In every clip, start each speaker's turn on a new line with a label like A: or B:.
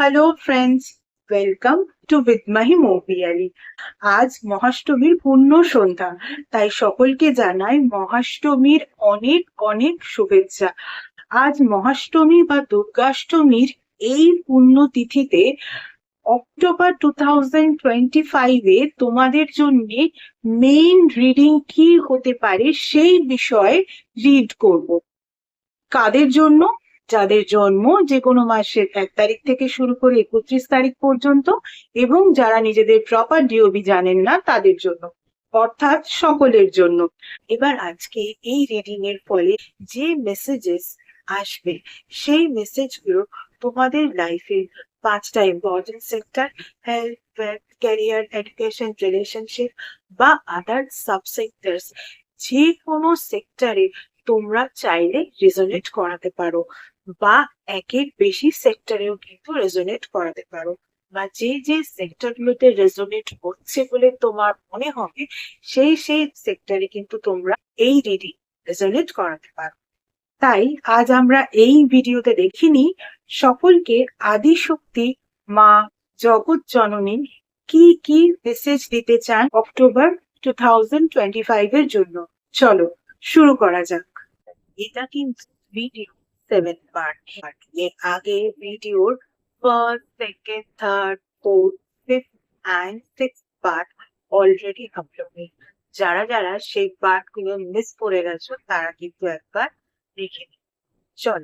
A: Hello friends welcome to Bidmahi Moupiyali আজ মহাষ্টমীর পূর্ণ সন্ধ্যা, তাই সকলকে জানাই মহাষ্টমীর অনেক অনেক শুভেচ্ছা। আজ মহাষ্টমী বা দুর্গাষ্টমীর এই পুণ্য তিথিতে অক্টোবর টু থাউজেন্ড টোয়েন্টি ফাইভে তোমাদের জন্য মেইন রিডিং কি হতে পারে সেই বিষয়ে রিড করব। কাদের জন্য? যাদের জন্ম যে কোনো মাসের এক তারিখ থেকে শুরু করে একত্রিশ তারিখ পর্যন্ত এবং যারা নিজেদের প্রপার ডিওবি জানেন না তাদের জন্য, অর্থাৎ সকলের জন্য। এবার আজকে এই রিডিং এর ফলে যে মেসেজেস আসবে, সেই মেসেজগুলো তোমাদের লাইফে পাঁচটা important sector health career education relationship বা আদার সাবসেক্টরস যে কোনো সেক্টরে তোমরা চাইলে রেজোনেট করাতে পারো। বা একের বেশি সেক্টরেও কিন্তু রেজোনেট করাতে পারো। বা যে যে সেক্টরগুলোতে রেজোনেট হচ্ছে বলে তোমার মনে হবে, সেই সেই সেক্টরে কিন্তু তোমরা এই রিডিং রেজোনেট করাতে পারো। তাই আজ আমরা এই ভিডিওতে দেখিনি সকলকে আদি শক্তি মা জগৎ জননী কি কি মেসেজ দিতে চান October two thousand twenty five এর জন্য। চলো, শুরু করা যাক। এটা কিন্তু ভিডিও সেভেন পার্ট এর আগে ভিডিওর first second third fourth fifth and six part already uploaded যারা যারা সেই পার্টগুলো মিস করে গেছো তারা কিন্তু একবার দেখে নিন চল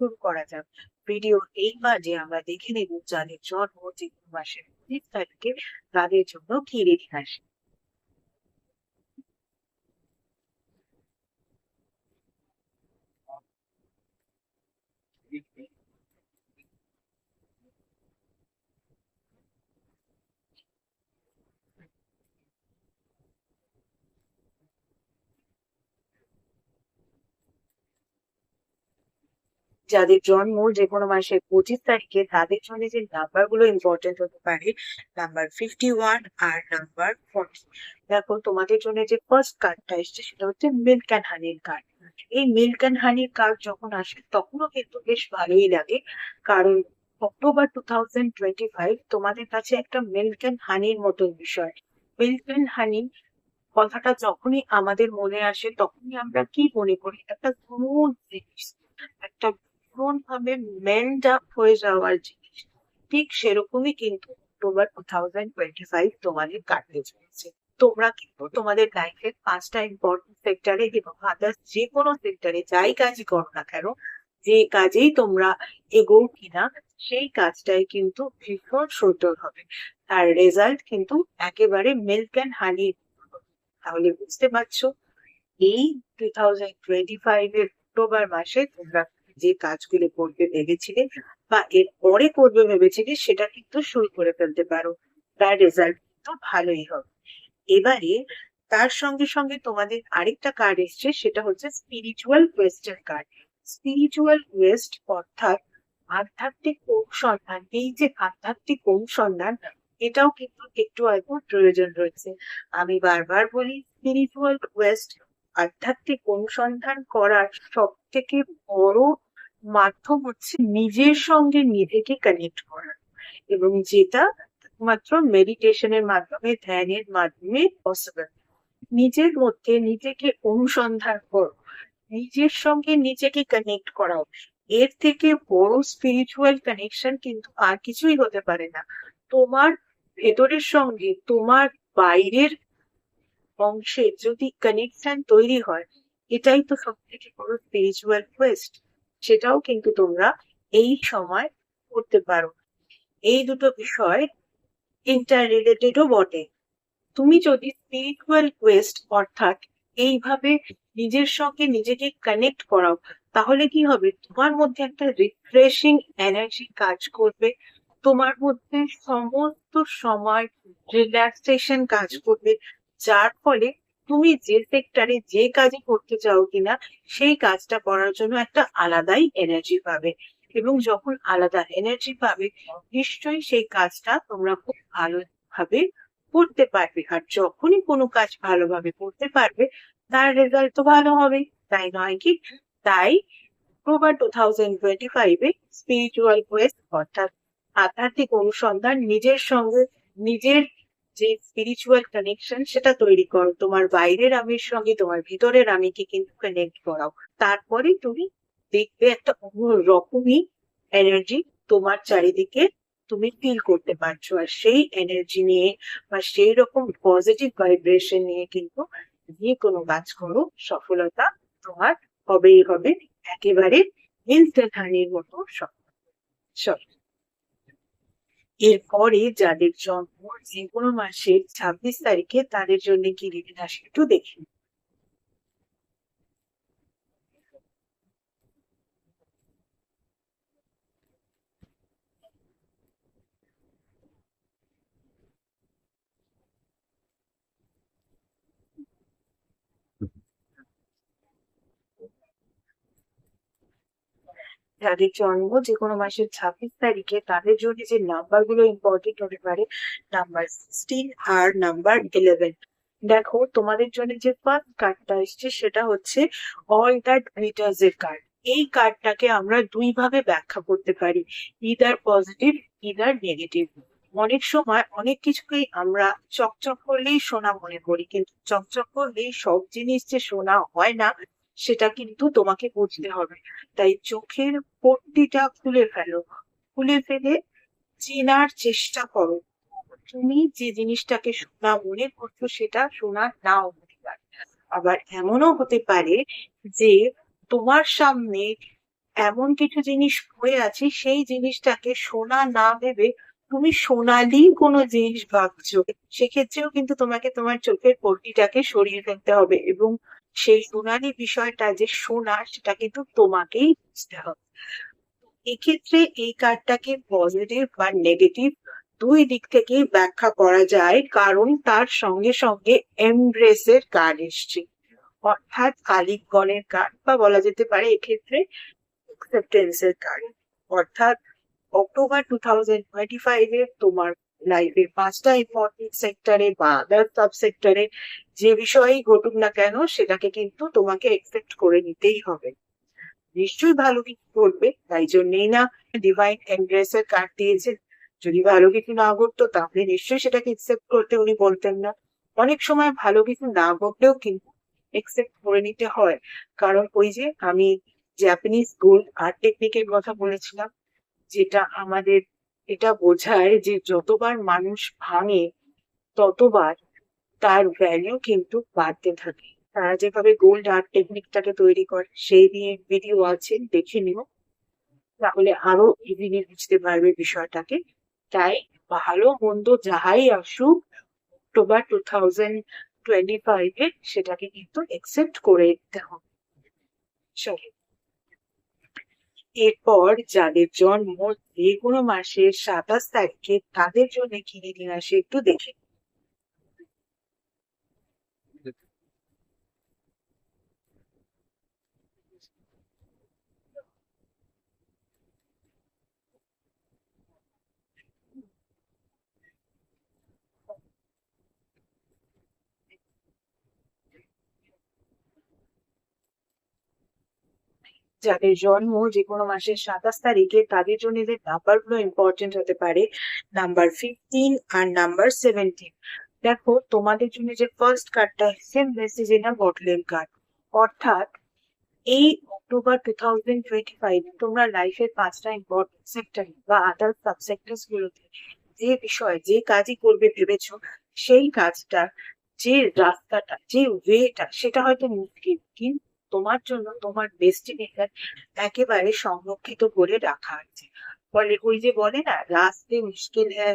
A: শুরু করা যাক ভিডিও এই যে আমরা দেখে নেব যাদের জন্ম যে মাসের উনিশ তারিখে তাদের জন্য কি রেডি আসে যাদের জন্ম যে কোনো মাসের পঁচিশ তারিখে, তাদের জন্য যে নাম্বারগুলো ইম্পর্টেন্ট হতে পারে নাম্বার ফিফটি ওয়ান আর নাম্বার ফর্টি দেখো, তোমাদের জন্য যে ফার্স্ট কার্ডটা এসছে, সেটা হচ্ছে মিল্ক অ্যান্ড হানির কার্ড এই মিল্ক অ্যান্ড হানির কার্ড যখন আসে, তখনও কিন্তু বেশ ভালোই লাগে। কারণ October two thousand twenty five তোমাদের কাছে একটা মিল্ক অ্যান্ড হানির মতন বিষয়। মিল্ক অ্যান্ড হানি কথাটা যখনই আমাদের মনে আসে, তখনই আমরা কি মনে করি? একটা স্মুথ জিনিস, একটা ভীষণ ভাবে মেল্ট আপ হয়ে যাওয়ার জিনিস। ঠিক সেরকমই কিন্তু October two thousand twenty five তোমাদের কাটতে চলেছে। তোমরা কিন্তু তোমাদের লাইফের পাঁচটা ইম্পর্টেন্ট সেক্টরে এবং আদার্স যে কোনো সেক্টরে যাই কাজই করো না কেন, যে কাজেই তোমরা এগোও কিনা, সেই কাজটাই কিন্তু ভীষণ সুন্দর হবে। তার রেজাল্ট কিন্তু একেবারে মিল্ক অ্যান্ড হানি তাহলে বুঝতে পারছ? এই টু থাউজেন্ড টোয়েন্টি ফাইভ এর অক্টোবর মাসে তোমরা যে কাজগুলো করবে ভেবেছিলে বা এর পরে করবে ভেবেছিলে, সেটা কিন্তু শুরু করে ফেলতে পারো। তার রেজাল্ট কিন্তু ভালোই হবে। এবারে তার সঙ্গে সঙ্গে তোমাদের আরেকটা কার্ড এসছে, সেটা হচ্ছে স্পিরিচুয়াল কোয়েস্টের কার্ড স্পিরিচুয়াল কোয়েস্ট অর্থাৎ আধ্যাত্মিক অনুসন্ধান, এই যে আধ্যাত্মিক অনুসন্ধান, এটাও কিন্তু একটু হয়তো প্রয়োজন রয়েছে। আমি বারবার বলি স্পিরিচুয়াল কোয়েস্ট আধ্যাত্মিক অনুসন্ধান করার সব থেকে বড় মাধ্যম হচ্ছে নিজের সঙ্গে নিজেকে কানেক্ট করা এবং যেটা মাত্র মেডিটেশনের মাধ্যমে ধ্যানের মাধ্যমে পসিবল নিজের মধ্যে নিজেকে অনুসন্ধান করো। নিজের সঙ্গে নিজেকে কানেক্ট করাও এর থেকে বড় স্পিরিচুয়াল কানেকশন কিন্তু আর কিছুই হতে পারে না। তোমার ভেতরের সঙ্গে, তোমার বাইরের অংশে যদি কানেকশন তৈরি হয়, এটাই তো সব থেকে বড় স্পিরিচুয়াল কোয়েস্ট সেটাও কিন্তু তোমরা এই সময় করতে পারো। এই দুটো বিষয় ইন্টার রিলেটেডও বটে। তুমি যদি স্পিরিচুয়াল কোয়েস্ট অর্থাৎ এইভাবে নিজের সঙ্গে নিজেকে কানেক্ট করাও, তাহলে কি হবে? তোমার মধ্যে একটা রিফ্রেশিং এনার্জি কাজ করবে। তোমার মধ্যে সমস্ত সময় রিল্যাক্সেশন কাজ করবে। যার ফলে তুমি যে সেক্টরে যে কাজই করতে চাও কিনা, সেই কাজটা করার জন্য একটা আলাদাই এনার্জি পাবে। এবং যখন আলাদা এনার্জি পাবে, নিশ্চয়ই সেই কাজটা তোমরা খুব ভালোভাবে করতে পারবে। আর যখনই কোনো কাজ ভালোভাবে করতে পারবে, তার রেজাল্ট তো ভালো হবে তাই নয় কি? তাই অক্টোবর টু থাউজেন্ড টোয়েন্টি ফাইভে স্পিরিচুয়াল কোয়েস্ট অর্থাৎ আধ্যাত্মিক অনুসন্ধান নিজের সঙ্গে নিজের যে স্পিরিচুয়াল কানেকশন সেটা তৈরি করো। তোমার বাইরের আমির সঙ্গে তোমার ভিতরের আমিকে কিন্তু কানেক্ট করাও। তারপরে তুমি দেখবে একটা অন্য রকমই এনার্জি তোমার চারিদিকে তুমি ফিল করতে পারছ। আর সেই এনার্জি নিয়ে বা সেই রকম পজিটিভ ভাইব্রেশন নিয়ে কিন্তু যে কোনো কাজ করো, সফলতা তোমার হবেই হবে। একেবারে ইনস্ট্যান্ট হানির মতো সফল এরপরে যাদের জন্ম যে কোনো মাসের ছাব্বিশ তারিখে তাদের জন্য কি রিভিন আসে একটু দেখি যাদের জন্ম যে কোনো মাসের ছাব্বিশ তারিখে তাদের জন্য যে নাম্বারগুলো ইম্পর্টেন্ট হতে পারে নাম্বার সিক্সটিন আর নাম্বার ইলেভেন দেখো, তোমাদের জন্য যে ফার্স্ট কার্ডটা এসছে সেটা হচ্ছে অল দ্যাট গ্লিটার্স এর কার্ড এই কার্ডটাকে আমরা দুই ভাবে ব্যাখ্যা করতে পারি ইদার পজিটিভ ইদার নেগেটিভ অনেক সময় অনেক কিছুকেই আমরা চকচক করলেই সোনা মনে করি, কিন্তু চকচক করলেই সব জিনিস যে সোনা হয় না সেটা কিন্তু তোমাকে বুঝতে হবে। তাই চোখের পট্টিটা খুলে ফেলো। খুলে ফেলে চেনার চেষ্টা করো। তুমি যে জিনিসটাকে শোনা মনে করছ, সেটা সোনা নাও হতে পারে। আবার এমনও হতে পারে যে তোমার সামনে এমন কিছু জিনিস পড়ে আছে, সেই জিনিসটাকে সোনা না ভেবে তুমি সোনালি কোনো জিনিস ভাবছ, সেক্ষেত্রেও কিন্তু তোমাকে তোমার চোখের পট্টিটাকে সরিয়ে ফেলতে হবে এবং সেই সোনালি বিষয়টা যে সোনা সেটা কিন্তু তোমাকেই বুঝতে হবে। এক্ষেত্রে এই কার্ডটাকে পজিটিভ বা নেগেটিভ দুই দিক থেকেই ব্যাখ্যা করা যায়, কারণ তার সঙ্গে সঙ্গে এমব্রেসের কার্ড এসছে। অর্থাৎ কালিকগণের কার্ড বা বলা যেতে পারে এক্ষেত্রে কার্ড অর্থাৎ অক্টোবর টু থাউজেন্ড টোয়েন্টি ফাইভে তোমার লাইফের পাঁচটা ইম্পর্টেন্ট সেক্টরে বা আদার সাব সেক্টরে যে বিষয়েই ঘটুক না কেন, সেটাকে কিন্তু তোমাকে একসেপ্ট করে নিতেই হবে। নিশ্চয়ই ভালো কিছু ঘটবে, তাই জন্যেই না ডিভাইন এমব্রেসের কার্ড দিয়েছে যদি ভালো কিছু না ঘটতো, তাহলে নিশ্চয়ই সেটাকে একসেপ্ট করতে উনি বলতেন না। অনেক সময় ভালো কিছু না ঘটলেও কিন্তু একসেপ্ট করে নিতে হয়। কারণ ওই যে আমি জাপানিজ গোল্ড আর্ট টেকনিকের কথা বলেছিলাম, যেটা আমাদের এটা বোঝায় যে যতবার মানুষ ভাঙে, ততবার তার ভ্যালু কিন্তু বাড়তে থাকে। তারা যেভাবে গোল্ড আর্ট টেকনিকটাকে তৈরি করে, সেই নিয়ে ভিডিও আছে, দেখে নিও। তাহলে আরও ইজিলি বুঝতে পারবে বিষয়টাকে। তাই ভালো মন্দ যাহাই আসুক অক্টোবর টু থাউজেন্ড টোয়েন্টি ফাইভে সেটাকে কিন্তু একসেপ্ট করে দিতে হবে। চলো। এরপর যাদের জন্ম যে কোনো মাসের সাতাশ তারিখে তাদের জন্য কিনে নিয়ে আসে একটু দেখে। যাদের জন্ম যে কোনো মাসের সাতাশ তারিখে তাদের জন্য যে নাম্বারগুলো ইম্পর্টেন্ট হতে পারে। নাম্বার ফিফটিন আর নাম্বার সেভেন্টিন দেখো, তোমাদের জন্য যে ফার্স্ট কার্ডটা সেম মেসেজ না বটলের কার্ড অর্থাৎ এই October two thousand twenty five তোমরা লাইফের পাঁচটা ইম্পর্টেন্ট সেক্টর বা আদার সাবসেক্টরস গুলোতে যে বিষয়, যে কাজই করবে ভেবেছো, সেই কাজটা, যে রাস্তাটা, যে ওয়েটা সেটা হয়তো মুশকিল। কিন্তু তোমার জন্য তোমার ডেস্টিনেশন একেবারে সংরক্ষিত করে রাখা আছে ফলে ওই যে বলে না, রাস্তে মুশকিল হ্যাঁ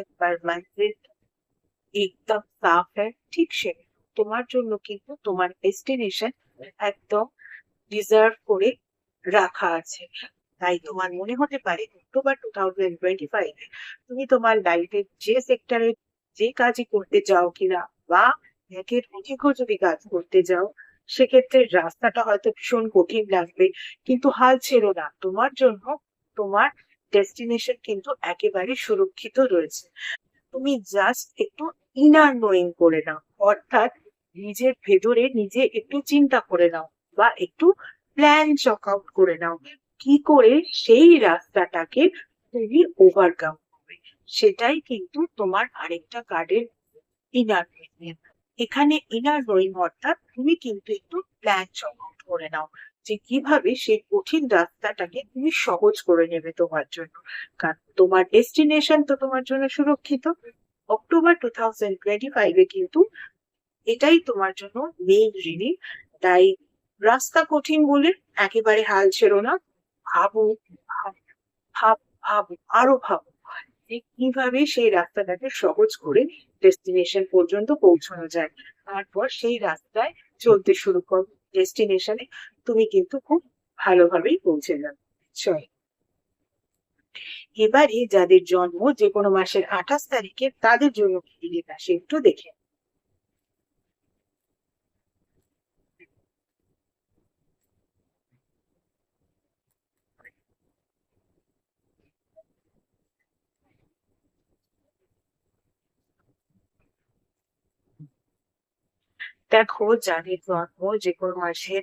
A: একদম সাফ হ্যাঁ ঠিক সে তোমার জন্য কিন্তু তোমার ডেস্টিনেশন একদম ডিজার্ভ করে রাখা আছে। তাই তোমার মনে হতে পারে অক্টোবর টু থাউজেন্ড টোয়েন্টি ফাইভে তুমি তোমার লাইফের যে সেক্টরে যে কাজই করতে চাও কিনা বা একের অধিকও যদি কাজ করতে যাও সেক্ষেত্রে রাস্তাটা হয়তো ভীষণ কঠিন লাগবে, কিন্তু হাল ছেড়ো না। তোমার জন্য তোমার ডেস্টিনেশন কিন্তু একেবারে সুরক্ষিত রয়েছে। তুমি জাস্ট একটু ইনার নোয়িং করে নাও, অর্থাৎ নিজের ভেতরে নিজে একটু চিন্তা করে নাও বা একটু প্ল্যান চক আউট করে নাও কি করে সেই রাস্তাটাকে তুমি ওভারকাম করবে। সেটাই কিন্তু তোমার আরেকটা কার্ডের ইনার এখানে ইনার রোয়িং অর্থাৎ তুমি কিন্তু একটু প্ল্যান চকআউট করে নাও যে কীভাবে সেই কঠিন রাস্তাটাকে তুমি সহজ করে নেবে তোমার জন্য। কারণ তোমার ডেস্টিনেশন তো তোমার জন্য সুরক্ষিত। অক্টোবর টু থাউজেন্ড টোয়েন্টি ফাইভে কিন্তু এটাই তোমার জন্য মেইন রিডিং তাই রাস্তা কঠিন বলে একেবারে হাল ছেড়ো না। ভাবো, ভাব ভাব, ভাবো, আরও ভাবো। যে কীভাবে সেই রাস্তাটাকে সহজ করে ডেস্টিনেশন পর্যন্ত পৌঁছানো যায়। তারপর সেই রাস্তায় চলতে শুরু কর ডেস্টিনেশনে তুমি কিন্তু খুব ভালোভাবেই পৌঁছে যাবে। ছয় এবারে যাদের জন্ম যে কোনো মাসের আঠাশ তারিখে তাদের জন্য কি দিক আসে একটু দেখে দেখো যাদের জন্ম যে কোনো মাসের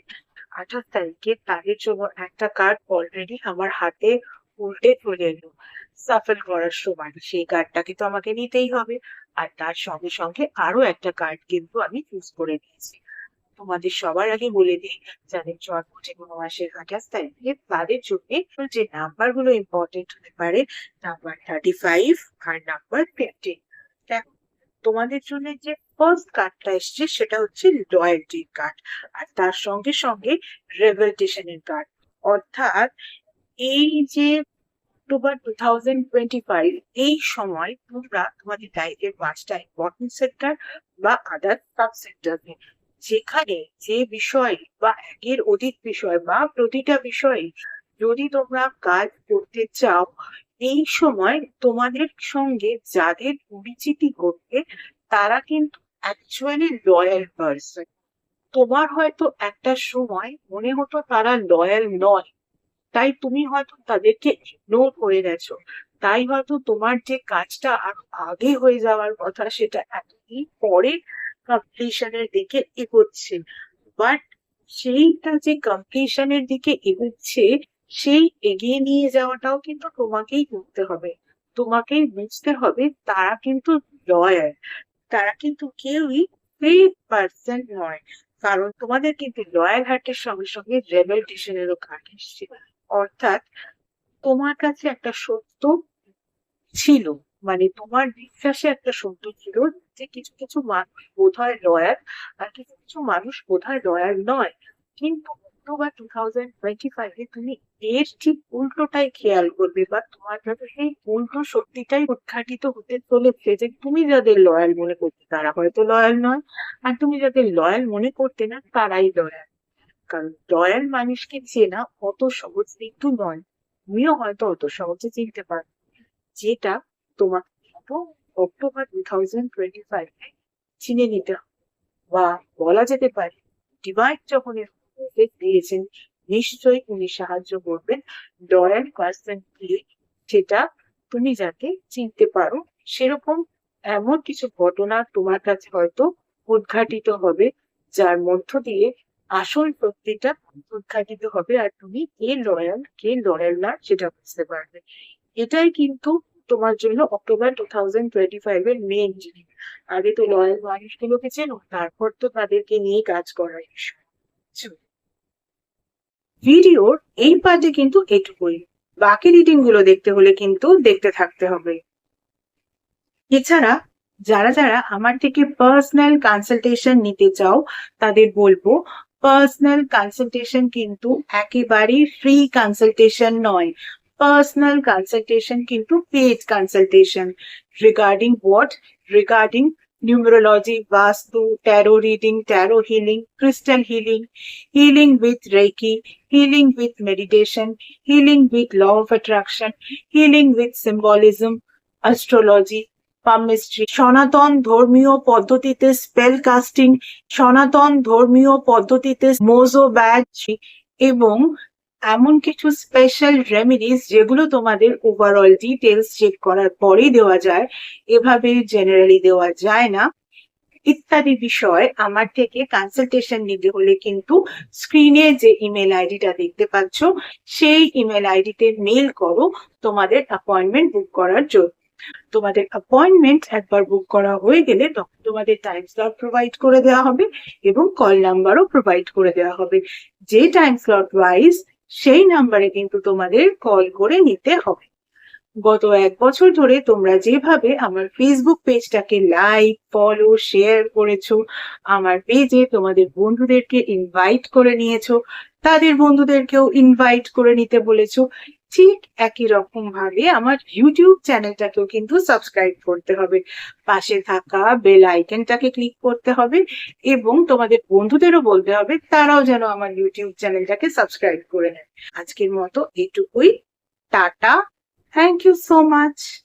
A: আঠাশ তারিখে তাদের জন্য একটা কার্ড অলরেডি আমার হাতে উল্টে চলে এলো। সাফল করার সময় সেই কার্ডটাকে তো আমাকে নিতেই হবে। আর তার সঙ্গে সঙ্গে আরও একটা কার্ড কিন্তু আমি চুজ করে দিয়েছি তোমাদের সবার আগে বলে দিই, যাদের জন্ম যে কোনো মাসের আঠাশ তারিখে তাদের জন্য যে নাম্বারগুলো ইম্পর্টেন্ট হতে পারে নাম্বার থার্টি ফাইভ আর নাম্বার ফিফটিন তোমাদের জন্য যে ফার্স্ট কার্ডটা এসছে, সেটা হচ্ছে লয়্যালটির কার্ড আর তার সঙ্গে সঙ্গে রেভেলটেশনের কার্ড অর্থাৎ এই যে অক্টোবর টু এই সময় তোমরা তোমাদের লাইফের পাঁচটা ইম্পর্টেন্ট সেক্টর বা আদার সাব সেক্টর যেখানে যে বিষয় বা একের অধিক বিষয় বা প্রতিটা বিষয়ে যদি তোমরা কাজ করতে চাও এই সময় তোমাদের সঙ্গে যাদের পরিচিতি ঘটবে তারা কিন্তু অ্যাকচুয়ালি লয়াল পার্সন তোমার হয়তো একটা সময় মনে হতো তারা লয়াল নয়। তাই তুমি হয়তো তাদেরকে ইগনোর করে গেছো। তাই হয়তো তোমার যে কাজটা আর আগে হয়ে যাওয়ার কথা সেটা এতদিন পরে কমপ্লিশনের দিকে এগোচ্ছে। বাট সেইটা যে কমপ্লিশনের দিকে এগোচ্ছে সেই এগিয়ে নিয়ে যাওয়াটাও কিন্তু তোমাকেই করতে হবে। তোমাকেই বুঝতে হবে তারা কিন্তু লয়ার তারা কিন্তু কেউই পার্সন নয়। কারণ তোমাদের কিন্তু লয়াল হার্টের সঙ্গে সঙ্গে রেভেলটেশনেরও কার্ড এসছে অর্থাৎ তোমার কাছে একটা সত্য ছিল মানে তোমার বিশ্বাসে একটা সত্য ছিল যে কিছু কিছু মানুষ বোধ হয় লয়াল আর কিছু কিছু মানুষ বোধ হয় লয়াল নয়। কিন্তু অক্টোবর টু থাউজেন্ড টোয়েন্টি ফাইভে তুমি এর ঠিক উল্টোটাই খেয়াল করবে বা তোমার সেই উল্টো সত্যিটাই উদ্ঘাটিত হতে চলেছে যে তুমি যাদের লয়াল মনে তারা হয়তো লয়াল নয়, আর তুমি যাদের লয়াল মনে করতে না তারাই লয়াল কারণ লয়াল মানুষকে চেনা অত সহজ কিন্তু নয়, তুমিও হয়তো অত সহজে চিনতে পারো। যেটা তোমার অক্টোবর টু থাউজেন্ড টোয়েন্টি ফাইভে চিনে নিতে বা বলা যেতে পারে ডিভাইড যখন এর দিয়েছেন। নিশ্চয়ই উনি সাহায্য করবেন। লয়াল পার্সন যেটা তুমি যাতে চিনতে পারো, সেরকম এমন কিছু ঘটনা তোমার কাছে হয়তো উদ্ঘাটিত হবে, যার মধ্য দিয়ে আসল সত্যিটা উদ্ঘাটিত হবে, আর তুমি কে লয়াল কে লয়াল না সেটা বুঝতে পারবে। এটাই কিন্তু তোমার জন্য October two thousand twenty five এর মেন জিনিস। আগে তো লয়াল মানুষগুলোকে চেনো, তারপর তো তাদেরকে নিয়ে কাজ করার বিষয়। ভিডিওর এই পার্টে কিন্তু এটুকুই বাকি রিডিংগুলো দেখতে হলে কিন্তু দেখতে থাকতে হবে। এছাড়া, যারা যারা আমার থেকে পার্সোনাল কনসালটেশন নিতে চাও, তাদের বলব পার্সোনাল কনসালটেশন কিন্তু একেবারেই ফ্রি কনসালটেশন নয়। পার্সোনাল কনসালটেশন কিন্তু paid consultation regarding what regarding numerology, Vastu, tarot reading, tarot healing, crystal healing, healing with Reiki, healing with meditation, healing with law of attraction, healing with symbolism, astrology, palmistry সনাতন ধর্মীয় পদ্ধতিতে spell casting সনাতন ধর্মীয় পদ্ধতিতে Mojo batch এবং এমন কিছু special remedies যেগুলো তোমাদের ওভারঅল ডিটেলস চেক করার পরেই দেওয়া যায় এভাবে জেনারেলি দেওয়া যায় না। ইত্যাদি বিষয় আমার থেকে কনসালটেশন নিতে হলে কিন্তু স্ক্রিনে যে ইমেল আইডিটা দেখতে পাচ্ছ, সেই ইমেল আইডিতে মেল করো তোমাদের অ্যাপয়েন্টমেন্ট বুক করার জন্য। তোমাদের অ্যাপয়েন্টমেন্ট একবার বুক করা হয়ে গেলে তখন তোমাদের টাইম স্লট প্রোভাইড করে দেওয়া হবে এবং কল নাম্বারও প্রোভাইড করে দেওয়া হবে। যে টাইম স্লট ওয়াইজ সেই নাম্বারে কিন্তু তোমাদের কল করে নিতে হবে। গত এক বছর ধরে তোমরা যেভাবে আমার ফেসবুক পেজটাকে লাইক ফলো শেয়ার করেছ, আমার পেজে তোমাদের বন্ধুদেরকে ইনভাইট করে নিয়েছো, তাদের বন্ধুদেরকেও ইনভাইট করে নিতে বলেছ ঠিক একই রকম ভাবে আমার ইউটিউব চ্যানেলটাকেও কিন্তু সাবস্ক্রাইব করতে হবে। পাশে থাকা বেল আইকনটাকে ক্লিক করতে হবে এবং তোমাদের বন্ধুদেরও বলতে হবে, তারাও যেন আমার ইউটিউব চ্যানেলটাকে সাবস্ক্রাইব করে নেয়। আজকের মতো এটুকুই। Tata. Thank you so much